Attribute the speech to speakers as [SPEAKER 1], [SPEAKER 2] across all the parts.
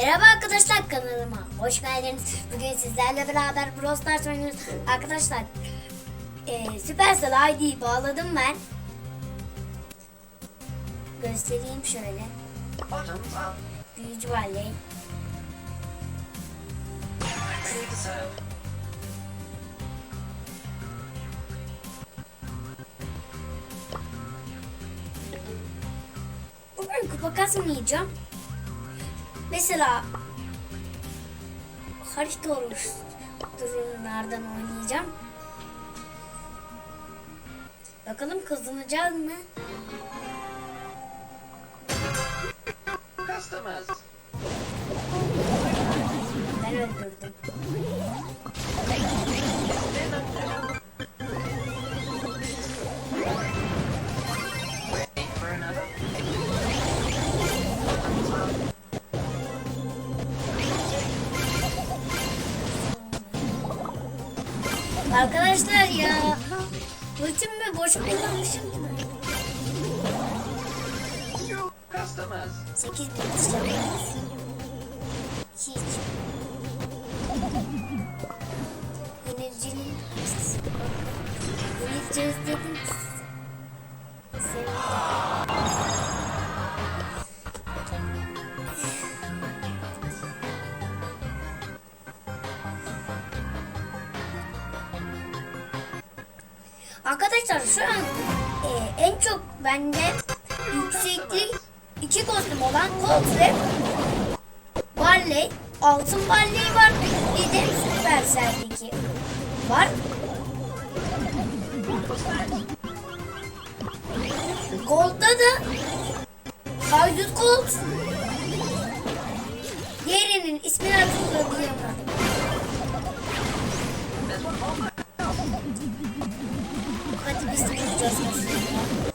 [SPEAKER 1] Merhaba arkadaşlar kanalıma hoş geldiniz. Bugün sizlerle beraber Brawl Stars oynuyoruz. Arkadaşlar e, Supercell ID'yi bağladım ben. Göstereyim şöyle. Büyücü Valley. Bugün kupa kasmayacağım. Mesela harita olmuş oynayacağım. Bakalım kazanacağız mı?
[SPEAKER 2] Customers.
[SPEAKER 1] Arkadaşlar ya. Ultimi boş kullanmışım ki ben.
[SPEAKER 2] New customers.
[SPEAKER 1] 8 bin işlememiz. Hiç. Yenilcinin Yenileceğiz Arkadaşlar şu an e, en çok bende yükseklik iki kostüm olan Colt ve Barley, altın Barley var. Bir de Supercell'deki var. Gold'da da Haydut Gold. Diğerinin ismini hatırlayamadım. Hadi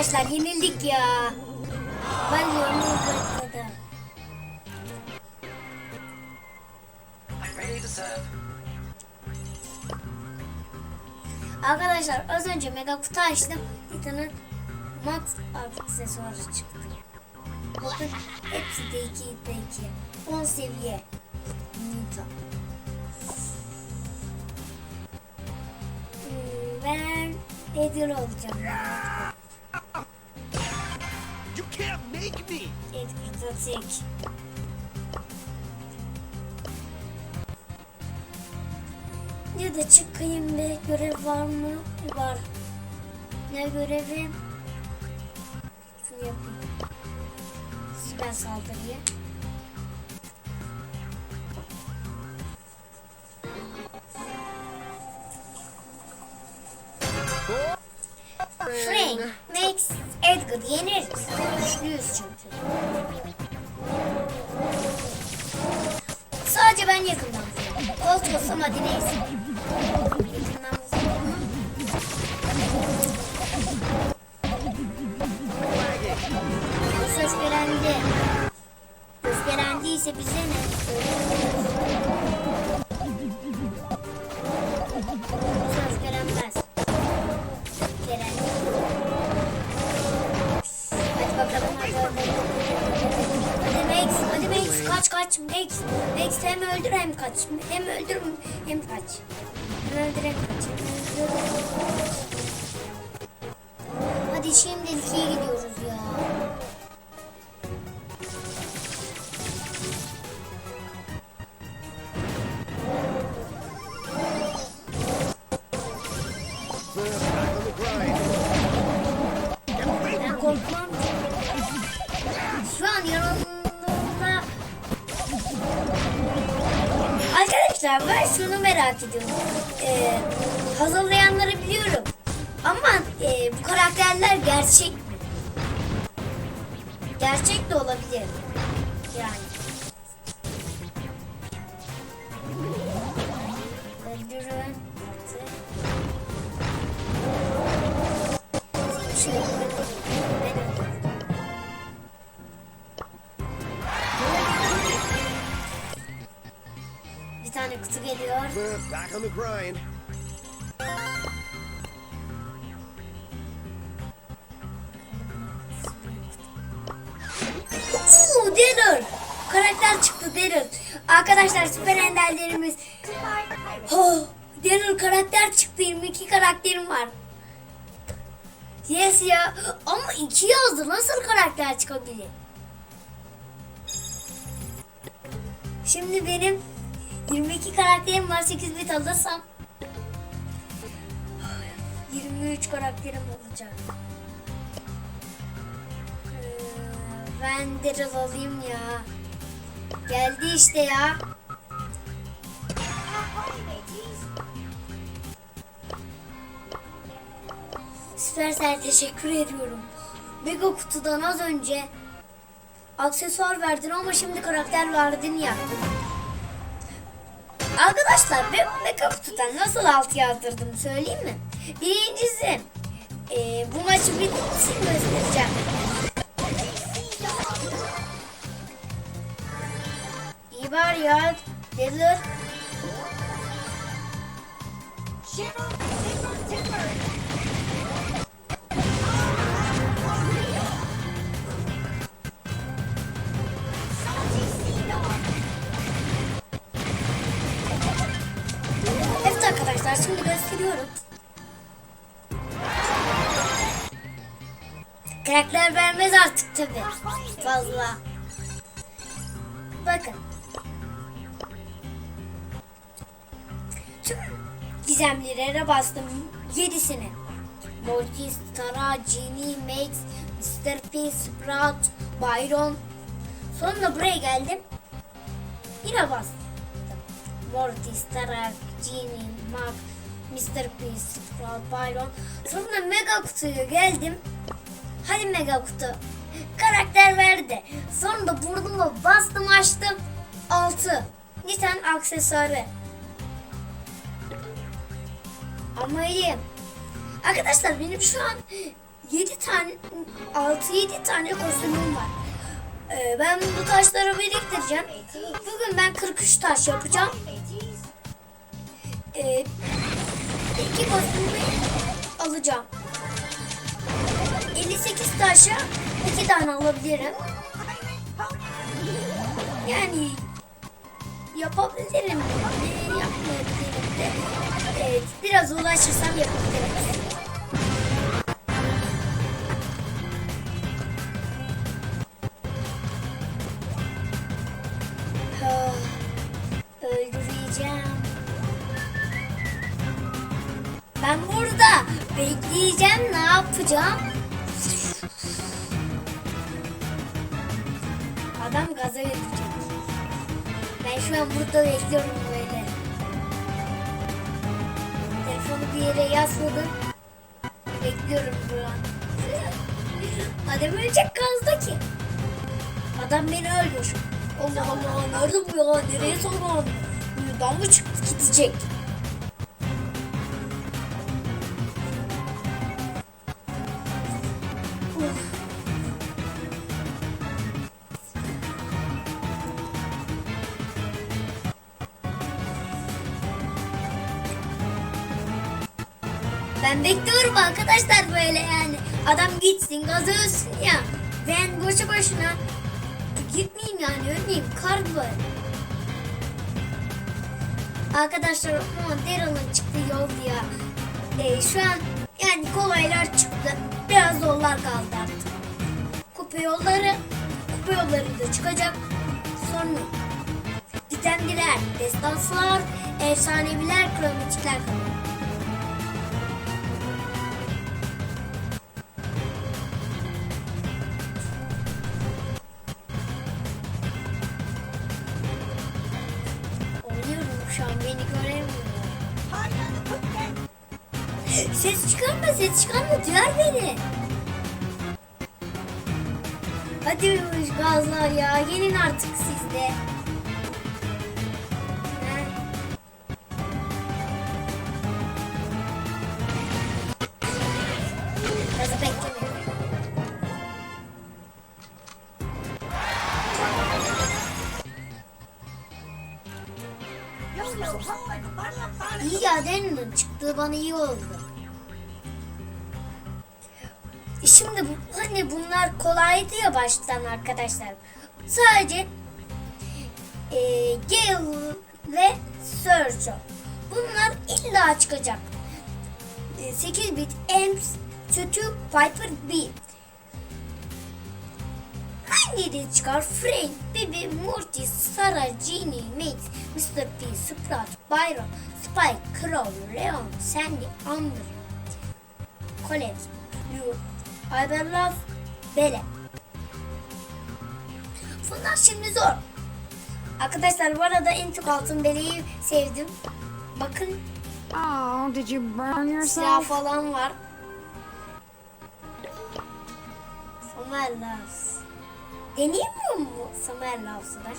[SPEAKER 1] Arkadaşlar yenildik ya. Ben
[SPEAKER 2] serve.
[SPEAKER 1] Arkadaşlar az önce mega kutu açtım. Bir tane max aksesuarı çıktı. Bakın hepsi de 2 de 2. 10 seviye. Nita. Hmm, Ben Edgar olacağım. Tek. Ya da çıkayım be görev var mı? Var. Ne görevi? Şunu yapayım. Süper saldırıyı. Frank, Max, Edgar yenir. Güçlüyüz çünkü. Ben yakından vuruyorum. Colt olsam hadi neyse. Söz görendiyse bize ne? Kaç kaç Max. Max hem öldür hem kaç. Hem öldür hem kaç. Hem öldür hem kaç. Hadi şimdi ikiye gidiyoruz Arkadaşlar ben şunu merak ediyorum. Ee, hazırlayanları biliyorum. Ama e, bu karakterler gerçek mi? Gerçek de olabilir. Yani.
[SPEAKER 3] Back on the grind.
[SPEAKER 1] Oo Daryl. Karakter çıktı Daryl. Arkadaşlar süper enderlerimiz. Oh, Daryl karakter çıktı. 22 karakterim var. Yes ya. Ama iki yazdı. Nasıl karakter çıkabilir? Şimdi benim 22 karakterim var. 8 bit alırsam 23 karakterim olacak. Ee, Ben Daryl alayım ya. Geldi işte ya. Süpersel teşekkür ediyorum. Mega kutudan az önce aksesuar verdin ama şimdi karakter verdin ya. Arkadaşlar ben mega kutudan nasıl alt yazdırdım söyleyeyim mi? Birincisi e, bu maçı bitsin göstereceğim. İyi var ya. Delir. Evet arkadaşlar şimdi gösteriyorum. Karakter vermez artık tabi. Fazla. Bakın. Tüm gizemlilere bastım. Yedisini. Mortis, Tara, Genie, Max, Mr. P, Sprout, Byron. Sonra buraya geldim. Yine bastım. Mortis, Tara, Genie, Max, Mr. P, Sprout, Byron. Sonra Mega kutuya geldim. Hadi Mega kutu. Karakter verdi. Sonra da burnuma bastım açtım. 6. Niten aksesuarı. Ama iyi. Arkadaşlar benim şu an 7 tane 6-7 tane kostümüm var. Ee, ben bu taşları biriktireceğim. Bugün ben 43 taş yapacağım. Ee, iki kostümü alacağım. 58 taşa 2 tane alabilirim. Yani yapabilirim. Ne yapmayabilirim de. Evet, biraz uğraşırsam yapabilirim. Ah, Öldüreceğim. Ben burada bekleyeceğim. Ne yapacağım? Adam gaza gelecek. Ben şu an burada bekliyorum böyle. Telefonu bir yere yasladım. Bekliyorum şu an. Adam ölecek gazda ki. Adam beni öldür. Allah Allah nerede bu ya? Nereye sonra? Buradan mı çıktı gidecek? Ben bekliyorum arkadaşlar böyle yani. Adam gitsin gazı ölsün ya. Ben boşu boşuna gitmeyeyim yani ölmeyeyim. Kar var. Arkadaşlar ama Daryl'ın çıktığı yol ya. Ee, şu an yani kolaylar çıktı. Biraz zorlar kaldı artık. Kupa yolları, kupa yolları da çıkacak. Sonra Ditemliler, destanslar, efsaneviler, kromatikler kalıyor. Ses çıkarma ses çıkarma duyar beni. Hadi gazlar ya. Gelin artık siz de. İyi ya Daniel'ın çıktığı bana iyi oldu. Kolaydı ya baştan arkadaşlar. Sadece e, Gale ve Sergio. Bunlar illa çıkacak. E, 8 bit Ems, Tutu, Piper B. Hangileri çıkar? Frank, Bibi, Morty, Sarah, Ginny, Max, Mr. P, Sprat, Byron, Spike, Crow, Leon, Sandy, Amber, Colette, Yu, Iberlove, Bele. Bunlar şimdi zor. Arkadaşlar bu arada en çok altın beleyi sevdim. Bakın
[SPEAKER 4] Oh, did you burn
[SPEAKER 1] silah
[SPEAKER 4] yourself?
[SPEAKER 1] falan var. Summer Loves. Deneyemiyor mu Summer Loves'ı da?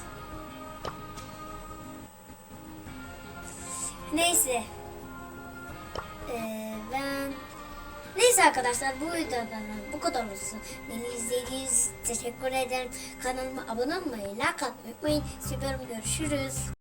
[SPEAKER 1] Neyse. Ee, ben... Neyse arkadaşlar bu videodan bu kadar olsun. Beni izlediğiniz teşekkür ederim. Kanalıma abone olmayı, like atmayı unutmayın. Seviyorum görüşürüz.